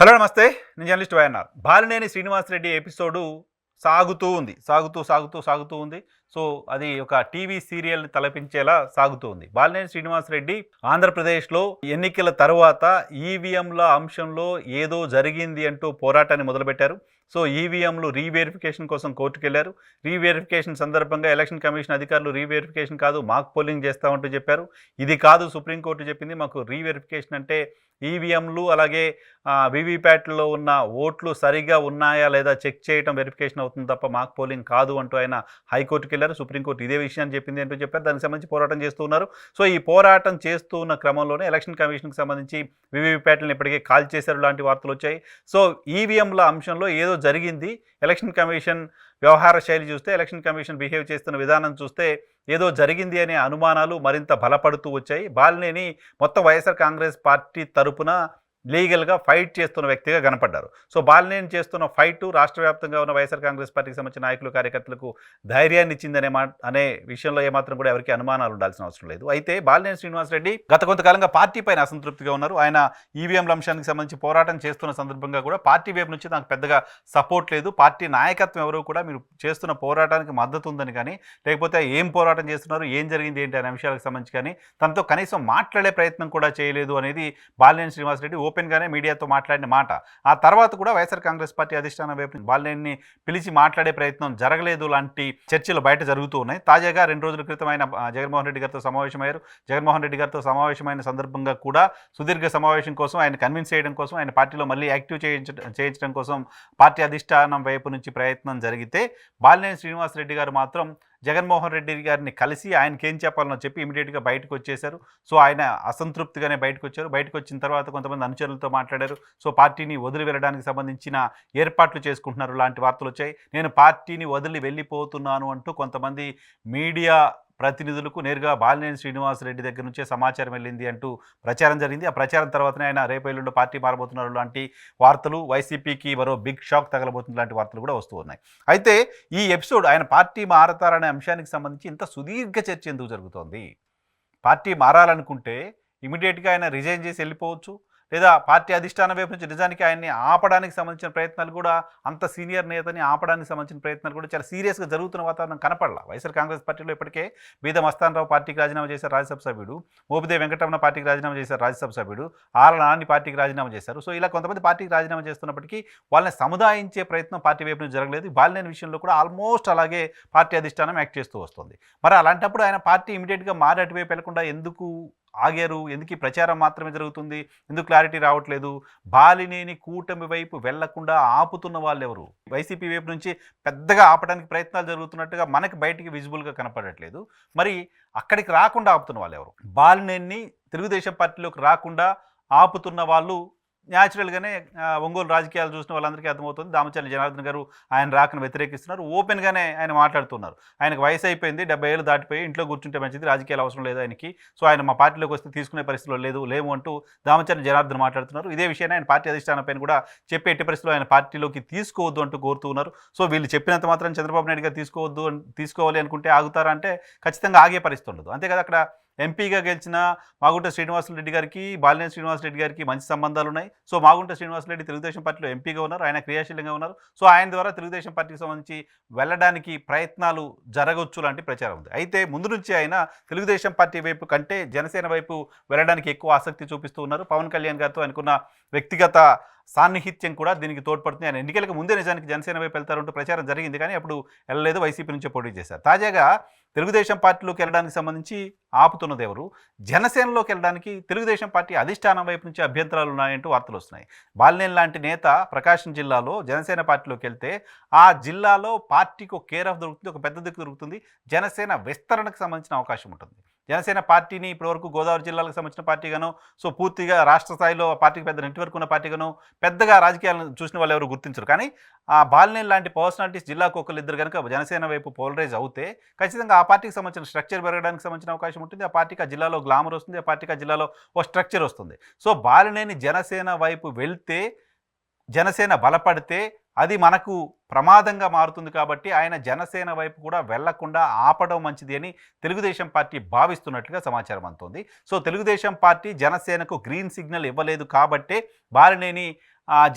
Hello నమస్తే. నేను journalist YNR. Balineni Srinivasareddy episode సాగుతూ ఉంది. సాగుతూ సాగుతూ సాగుతూ ఉంది. సో అది ఒక టీవీ సీరియల్ని తలపించేలా సాగుతూ ఉంది. బాలినేని శ్రీనివాసరెడ్డి ఆంధ్రప్రదేశ్లో ఎన్నికల తర్వాత ఈవీఎంల అంశంలో ఏదో జరిగింది అంటూ పోరాటాన్ని మొదలుపెట్టారు. సో ఈవీఎంలు రీవెరిఫికేషన్ కోసం కోర్టుకు వెళ్ళారు రీవెరిఫికేషన్ సందర్భంగా ఎలక్షన్ కమిషన్ అధికారులు రీవెరిఫికేషన్ కాదు మాక్ పోలింగ్ చేస్తామంటూ చెప్పారు. ఇది కాదు సుప్రీంకోర్టు చెప్పింది మాకు రీవెరిఫికేషన్ అంటే ఈవీఎంలు అలాగే వీవీప్యాట్లో ఉన్న ఓట్లు సరిగా ఉన్నాయా లేదా చెక్ చేయడం వెరిఫికేషన్ అవుతుంది తప్ప మాక్ పోలింగ్ కాదు అంటూ ఆయన హైకోర్టుకి వెళ్ళారు. సుప్రీంకోర్టు ఇదే విషయాన్ని చెప్పింది అంటూ చెప్పారు. దానికి సంబంధించి పోరాటం చేస్తూ ఉన్నారు. సో ఈ పోరాటం చేస్తూ ఉన్న క్రమంలోనే ఎలక్షన్ కమిషన్కి సంబంధించి వీవీప్యాట్లను ఇప్పటికే కాల్ చేశారు లాంటి వార్తలు వచ్చాయి. సో ఈవీఎంల అంశంలో ఏదో జరిగింది. ఎలక్షన్ కమిషన్ వ్యవహార శైలి చూస్తే ఎలక్షన్ కమిషన్ బిహేవ్ చేస్తున్న విధానం చూస్తే ఏదో జరిగింది అనే అనుమానాలు మరింత బలపడుతూ వచ్చాయి. బాలినేని మొత్తం వైఎస్ఆర్ కాంగ్రెస్ పార్టీ తరపున లీగల్గా ఫైట్ చేస్తున్న వ్యక్తిగా కనపడ్డారు. సో బాలినేని చేస్తున్న ఫైట్ రాష్ట్ర వ్యాప్తంగా ఉన్న వైఎస్ఆర్ కాంగ్రెస్ పార్టీకి సంబంధించిన నాయకులు కార్యకర్తలకు ధైర్యాన్ని ఇచ్చిందనే మా అనే విషయంలో ఏమాత్రం కూడా ఎవరికి అనుమానాలు ఉండాల్సిన అవసరం లేదు. అయితే బాలినేని శ్రీనివాసరెడ్డి గత కొంతకాలంగా పార్టీ పైన అసంతృప్తిగా ఉన్నారు. ఆయన ఈవీఎంల అంశానికి సంబంధించి పోరాటం చేస్తున్న సందర్భంగా కూడా పార్టీ వైపు నుంచి నాకు పెద్దగా సపోర్ట్ లేదు. పార్టీ నాయకత్వం ఎవరు కూడా మీరు చేస్తున్న పోరాటానికి మద్దతు ఉందని కానీ లేకపోతే ఏం పోరాటం చేస్తున్నారు ఏం జరిగింది ఏంటి అనే విషయాలకు సంబంధించి కానీ తనతో కనీసం మాట్లాడే ప్రయత్నం కూడా చేయలేదు అనేది బాలినేని శ్రీనివాసరెడ్డి ఓపెన్గానే మీడియాతో మాట్లాడిన మాట. ఆ తర్వాత కూడా వైఎస్ఆర్ కాంగ్రెస్ పార్టీ అధిష్టానం వైపు బాలినేని పిలిచి మాట్లాడే ప్రయత్నం జరగలేదు లాంటి చర్చలు బయట జరుగుతూ ఉన్నాయి. తాజాగా రెండు రోజుల క్రితం ఆయన జగన్మోహన్ రెడ్డి గారితో సమావేశమయ్యారు. జగన్మోహన్ రెడ్డి గారితో సమావేశమైన సందర్భంగా కూడా సుదీర్ఘ సమావేశం కోసం ఆయన కన్విన్స్ చేయడం కోసం ఆయన పార్టీలో మళ్ళీ యాక్టివ్ చేయించడం చేయించడం కోసం పార్టీ అధిష్టానం వైపు నుంచి ప్రయత్నం జరిగితే బాలినేని శ్రీనివాసరెడ్డి గారు మాత్రం జగన్మోహన్ రెడ్డి గారిని కలిసి ఆయనకి ఏం చెప్పాలనో చెప్పి ఇమీడియట్గా బయటకు వచ్చేశారు. సో ఆయన అసంతృప్తిగానే బయటకు వచ్చారు. బయటకు వచ్చిన తర్వాత కొంతమంది అనుచరులతో మాట్లాడారు. సో పార్టీని వదిలి వెళ్ళడానికి సంబంధించిన ఏర్పాట్లు చేసుకుంటున్నారు. లాంటి వార్తలు వచ్చాయి. నేను పార్టీని వదిలి వెళ్ళిపోతున్నాను అంటూ కొంతమంది మీడియా ప్రతినిధులకు నేరుగా బాలినేని శ్రీనివాసరెడ్డి దగ్గర నుంచే సమాచారం వెళ్ళింది అంటూ ప్రచారం జరిగింది. ఆ ప్రచారం తర్వాతనే ఆయన రేపు ఎల్లుండి పార్టీ మారబోతున్నారు లాంటి వార్తలు వైసీపీకి మరో బిగ్ షాక్ తగలబోతుంది లాంటి వార్తలు కూడా వస్తూ ఉన్నాయి. అయితే ఈ ఎపిసోడ్ ఆయన పార్టీ మారతారనే అంశానికి సంబంధించి ఇంత సుదీర్ఘ చర్చ ఎందుకు జరుగుతోంది? పార్టీ మారాలనుకుంటే ఇమీడియట్గా ఆయన రిజైన్ చేసి వెళ్ళిపోవచ్చు. లేదా పార్టీ అధిష్టానం వైపు నుంచి నిజానికి ఆయన్ని ఆపడానికి సంబంధించిన ప్రయత్నాలు కూడా అంత సీనియర్ నేతని ఆపడానికి సంబంధించిన ప్రయత్నాలు కూడా చాలా సీరియస్గా జరుగుతున్న వాతావరణం కనపడాల. వైఎస్ఆర్ కాంగ్రెస్ పార్టీలో ఇప్పటికే బీదం మస్తానరావు పార్టీకి రాజీనామా చేశారు రాజ్యసభ సభ్యుడు. మోపిదే వెంకటరమణ పార్టీకి రాజీనామా చేశారు రాజ్యసభ సభ్యుడు. ఆల నాని పార్టీకి రాజీనామా చేశారు. సో ఇలా కొంతమంది పార్టీకి రాజీనామా చేస్తున్నప్పటికీ వాళ్ళని సముదాయించే ప్రయత్నం పార్టీ వైపు నుంచి జరగలేదు. బాలినేని విషయంలో కూడా ఆల్మోస్ట్ అలాగే పార్టీ అధిష్టానం యాక్ట్ చేస్తూ వస్తుంది. మరి అలాంటప్పుడు ఆయన పార్టీ ఇమీడియట్గా మారి అటువైపు వెళ్ళకుండా ఎందుకు ఆగారు? ఎందుకు ఈ ప్రచారం మాత్రమే జరుగుతుంది? ఎందుకు క్లారిటీ రావట్లేదు? బాలినేని కూటమి వైపు వెళ్ళకుండా ఆపుతున్న వాళ్ళు ఎవరు వైసీపీ వైపు నుంచి పెద్దగా ఆపడానికి ప్రయత్నాలు జరుగుతున్నట్టుగా మనకి బయటికి విజిబుల్గా కనపడట్లేదు. మరి అక్కడికి రాకుండా ఆపుతున్న వాళ్ళు ఎవరు బాలినేని తెలుగుదేశం పార్టీలోకి రాకుండా ఆపుతున్న వాళ్ళు న్యాచురల్గానే ఒంగోలు రాజకీయాలు చూసిన వాళ్ళందరికీ అర్థమవుతుంది. దామచర్ల జనార్దన్ గారు ఆయన రాకను వ్యతిరేకిస్తున్నారు. ఓపెన్గానే ఆయన మాట్లాడుతున్నారు. ఆయనకు వయసు అయిపోయింది డెబ్బై ఏళ్ళు దాటిపోయి ఇంట్లో కూర్చుంటే మంచిది రాజకీయాలు అవసరం లేదు ఆయనకి. సో ఆయన మా పార్టీలోకి వస్తే తీసుకునే పరిస్థితిలో లేదు లేము అంటూ దామచర్ల జనార్దన్ మాట్లాడుతున్నారు. ఇదే విషయాన్ని ఆయన పార్టీ అధిష్టానం పైన కూడా చెప్పే ఎట్టి పరిస్థితుల్లో ఆయన పార్టీలోకి తీసుకోవద్దు అంటూ కోరుతూ ఉన్నారు సో వీళ్ళు చెప్పినంత మాత్రం చంద్రబాబు నాయుడు గారు తీసుకోవద్దు తీసుకోవాలి అనుకుంటే ఆగుతారా అంటే ఖచ్చితంగా ఆగే పరిస్థితి ఉండదు. అంతే కదా అక్కడ ఎంపీగా గెలిచిన మాగుంట శ్రీనివాసరెడ్డి గారికి బాలినేని శ్రీనివాసరెడ్డి గారికి మంచి సంబంధాలు ఉన్నాయి సో మాగుంట శ్రీనివాసరెడ్డి తెలుగుదేశం పార్టీలో ఎంపీగా ఉన్నారు. ఆయన క్రియాశీలంగా ఉన్నారు. సో ఆయన ద్వారా తెలుగుదేశం పార్టీకి సంబంధించి వెళ్ళడానికి ప్రయత్నాలు జరగవచ్చు లాంటి ప్రచారం ఉంది. అయితే ముందు నుంచి ఆయన తెలుగుదేశం పార్టీ వైపు కంటే జనసేన వైపు వెళ్ళడానికి ఎక్కువ ఆసక్తి చూపిస్తూ ఉన్నారు. పవన్ కళ్యాణ్ గారితో అనుకున్న వ్యక్తిగత సాన్నిహిత్యం కూడా దీనికి తోడ్పడుతుంది ఆయన ఎన్నికలకు ముందే నిజానికి జనసేన వైపు వెళ్తారంటూ ప్రచారం జరిగింది కానీ అప్పుడు వెళ్ళలేదు వైసీపీ నుంచే పోటీ చేశారు. తాజాగా తెలుగుదేశం పార్టీలోకి వెళ్ళడానికి సంబంధించి ఆపుతున్నది ఎవరు? జనసేనలోకి వెళ్ళడానికి తెలుగుదేశం పార్టీ అధిష్టానం వైపు నుంచి అభ్యంతరాలు ఉన్నాయంటూ వార్తలు వస్తున్నాయి. బాలినేని లాంటి నేత ప్రకాశం జిల్లాలో జనసేన పార్టీలోకి వెళ్తే ఆ జిల్లాలో పార్టీకి ఒక కేర్ ఆఫ్ దొరుకుతుంది ఒక పెద్ద దిక్కు దొరుకుతుంది. జనసేన విస్తరణకు సంబంధించిన అవకాశం ఉంటుంది. జనసేన పార్టీని ఇప్పటివరకు గోదావరి జిల్లాలకు సంబంధించిన పార్టీగాను సో పూర్తిగా రాష్ట్ర స్థాయిలో పార్టీకి పెద్ద నెట్వర్క్ ఉన్న పార్టీగాను పెద్దగా రాజకీయాలను చూసిన వాళ్ళు ఎవరు గుర్తించరు. కానీ ఆ బాలినేని లాంటి పర్సనాలిటీస్ జిల్లాకు ఒకరిద్దరు కనుక జనసేన వైపు పోలరైజ్ అవుతే ఖచ్చితంగా ఆ పార్టీకి సంబంధించిన స్ట్రక్చర్ పెరగడానికి సంబంధించిన అవకాశం ఉంటుంది. ఆ పార్టీకి ఆ జిల్లాలో గ్లామర్ వస్తుంది. ఆ పార్టీకి ఆ జిల్లాలో ఓ స్ట్రక్చర్ వస్తుంది. సో బాలినేని జనసేన వైపు వెళ్తే జనసేన బలపడితే అది మనకు ప్రమాదంగా మారుతుంది కాబట్టి ఆయన జనసేన వైపు కూడా వెళ్ళకుండా ఆపడం మంచిది అని తెలుగుదేశం పార్టీ భావిస్తున్నట్లుగా సమాచారం అందుతోంది. సో తెలుగుదేశం పార్టీ జనసేనకు గ్రీన్ సిగ్నల్ ఇవ్వలేదు కాబట్టే బాలినేని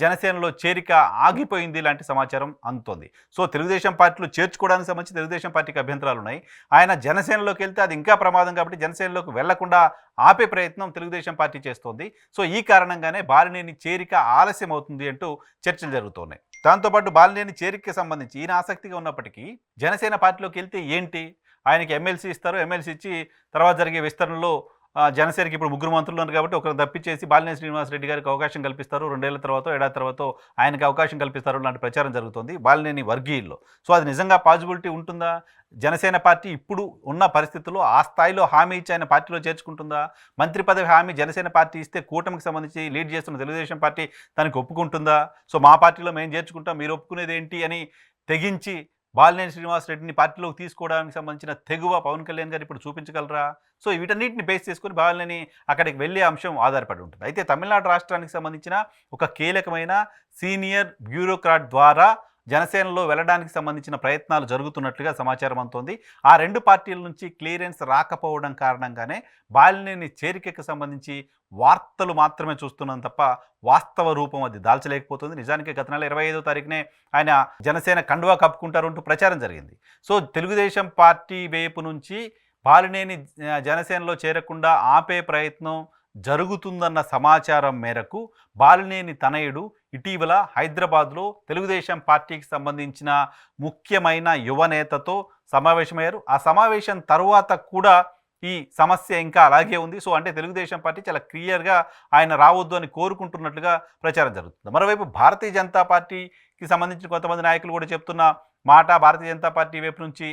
జనసేనలో చేరిక ఆగిపోయింది లాంటి సమాచారం అందుతోంది. సో తెలుగుదేశం పార్టీలో చేర్చుకోవడానికి సంబంధించి తెలుగుదేశం పార్టీకి అభ్యంతరాలు ఉన్నాయి. ఆయన జనసేనలోకి వెళ్తే అది ఇంకా ప్రమాదం కాబట్టి జనసేనలోకి వెళ్ళకుండా ఆపే ప్రయత్నం తెలుగుదేశం పార్టీ చేస్తోంది. సో ఈ కారణంగానే బాలినేని చేరిక ఆలస్యం అవుతుంది అంటూ చర్చలు జరుగుతున్నాయి. దాంతోపాటు బాలినేని చేరికకి సంబంధించి ఈయన ఆసక్తిగా ఉన్నప్పటికీ జనసేన పార్టీలోకి వెళ్తే ఏంటి? ఆయనకి ఎమ్మెల్సీ ఇస్తారు. ఎమ్మెల్సీ ఇచ్చి తర్వాత జరిగే విస్తరణలో జనసేనకి ఇప్పుడు ముగ్గురు మంత్రులు ఉన్నారు కాబట్టి ఒకరు తప్పించేసి బాలినేని శ్రీనివాసరెడ్డి గారికి అవకాశం కల్పిస్తారు. రెండేళ్ళ తర్వాత ఏడాది తర్వాత ఆయనకి అవకాశం కల్పిస్తారు లాంటి ప్రచారం జరుగుతుంది బాలినేని వర్గీయుల్లో. సో అది నిజంగా పాజిబిలిటీ ఉంటుందా? జనసేన పార్టీ ఇప్పుడు ఉన్న పరిస్థితుల్లో ఆ స్థాయిలో హామీ ఇచ్చి ఆయన పార్టీలో చేర్చుకుంటుందా? మంత్రి పదవి హామీ జనసేన పార్టీ ఇస్తే కూటమికి సంబంధించి లీడ్ చేస్తున్న తెలుగుదేశం పార్టీ తనకి ఒప్పుకుంటుందా? సో మా పార్టీలో మేము చేర్చుకుంటాం మీరు ఒప్పుకునేది ఏంటి అని తెగించి బాలినేని శ్రీనివాసరెడ్డిని పార్టీలోకి తీసుకోవడానికి సంబంధించిన తెగువ పవన్ కళ్యాణ్ గారు ఇప్పుడు చూపించగలరా? సో వీటన్నిటిని బేస్ చేసుకుని బాలినేని అక్కడికి వెళ్ళే అంశం ఆధారపడి ఉంటుంది. అయితే తమిళనాడు రాష్ట్రానికి సంబంధించిన ఒక కీలకమైన సీనియర్ బ్యూరోక్రాట్ ద్వారా జనసేనలో వెళ్ళడానికి సంబంధించిన ప్రయత్నాలు జరుగుతున్నట్లుగా సమాచారం అందుతోంది. ఆ రెండు పార్టీల నుంచి క్లియరెన్స్ రాకపోవడం కారణంగానే బాలినేని చేరికకు సంబంధించి వార్తలు మాత్రమే చూస్తున్నాం తప్ప వాస్తవ రూపం అది దాల్చలేకపోతుంది. నిజానికి గత నెల ఇరవై ఐదో తారీఖునే ఆయన జనసేన కండువా కప్పుకుంటారు అంటూ ప్రచారం జరిగింది. సో తెలుగుదేశం పార్టీ వైపు నుంచి బాలినేని జనసేనలో చేరకుండా ఆపే ప్రయత్నం జరుగుతుందన్న సమాచారం మేరకు బాలినేని తనయుడు ఇటీవల హైదరాబాద్లో తెలుగుదేశం పార్టీకి సంబంధించిన ముఖ్యమైన యువనేతతో సమావేశమయ్యారు. ఆ సమావేశం తర్వాత కూడా ఈ సమస్య ఇంకా అలాగే ఉంది. సో అంటే తెలుగుదేశం పార్టీ చాలా క్లియర్గా ఆయన రావద్దు అని కోరుకుంటున్నట్లుగా ప్రచారం జరుగుతుంది. మరోవైపు భారతీయ జనతా పార్టీకి సంబంధించిన కొంతమంది నాయకులు కూడా చెప్తున్న మాట భారతీయ జనతా పార్టీ వైపు నుంచి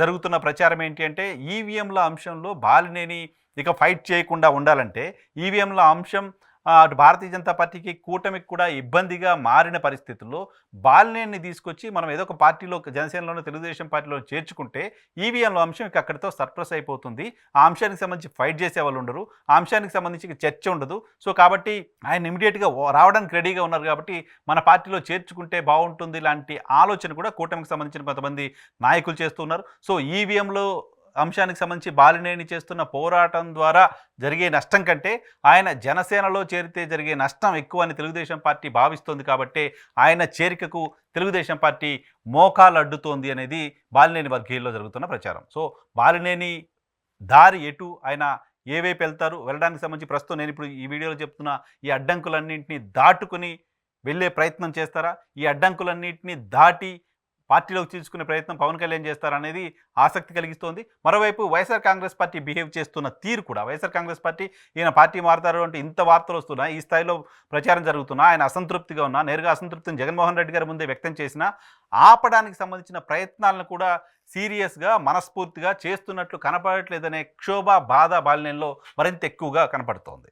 జరుగుతున్న ప్రచారం ఏంటి అంటే ఈవీఎంల అంశంలో బాలినేని ఇక ఫైట్ చేయకుండా ఉండాలంటే ఈవీఎంల అంశం అటు భారతీయ జనతా పార్టీకి కూటమికి కూడా ఇబ్బందిగా మారిన పరిస్థితుల్లో బాలినేని తీసుకొచ్చి మనం ఏదో ఒక పార్టీలో జనసేనలోనే తెలుగుదేశం పార్టీలో చేర్చుకుంటే ఈవీఎంల అంశం ఇక అక్కడితో సర్ప్రస్ అయిపోతుంది. ఆ అంశానికి సంబంధించి ఫైట్ చేసే వాళ్ళు ఉండరు. ఆ అంశానికి సంబంధించి చర్చ ఉండదు. సో కాబట్టి ఆయన ఇమీడియట్గా రావడానికి రెడీగా ఉన్నారు కాబట్టి మన పార్టీలో చేర్చుకుంటే బాగుంటుంది లాంటి ఆలోచన కూడా కూటమికి సంబంధించిన కొంతమంది నాయకులు చేస్తున్నారు సో ఈవీఎంలో అంశానికి సంబంధించి బాలినేని చేస్తున్న పోరాటం ద్వారా జరిగే నష్టం కంటే ఆయన జనసేనలో చేరితే జరిగే నష్టం ఎక్కువ అని తెలుగుదేశం పార్టీ భావిస్తోంది కాబట్టి ఆయన చేరికకు తెలుగుదేశం పార్టీ మోకాలు అడ్డుతోంది అనేది బాలినేని వర్గీయుల్లో జరుగుతున్న ప్రచారం. సో బాలినేని దారి ఎటు ఆయన ఏ వైపు వెళ్తారు? వెళ్ళడానికి సంబంధించి ప్రస్తుతం నేను ఇప్పుడు ఈ వీడియోలో చెప్తున్న ఈ అడ్డంకులన్నింటినీ దాటుకుని వెళ్ళే ప్రయత్నం చేస్తారా? ఈ అడ్డంకులన్నింటినీ దాటి పార్టీలోకి తీసుకునే ప్రయత్నం పవన్ కళ్యాణ్ చేస్తారనేది ఆసక్తి కలిగిస్తోంది. మరోవైపు వైఎస్ఆర్ కాంగ్రెస్ పార్టీ బిహేవ్ చేస్తున్న తీరు కూడా వైఎస్ఆర్ కాంగ్రెస్ పార్టీ ఈయన పార్టీ మారుతారు అంటే ఇంత వార్తలు వస్తున్నా ఈ స్థాయిలో ప్రచారం జరుగుతున్నా ఆయన అసంతృప్తిగా ఉన్నా నేరుగా అసంతృప్తిని జగన్మోహన్ రెడ్డి గారి ముందే వ్యక్తం చేసినా ఆపడానికి సంబంధించిన ప్రయత్నాలను కూడా సీరియస్గా మనస్ఫూర్తిగా చేస్తున్నట్లు కనపడట్లేదనే క్షోభ బాధ బాలిన్యంలో మరింత ఎక్కువగా కనపడుతోంది.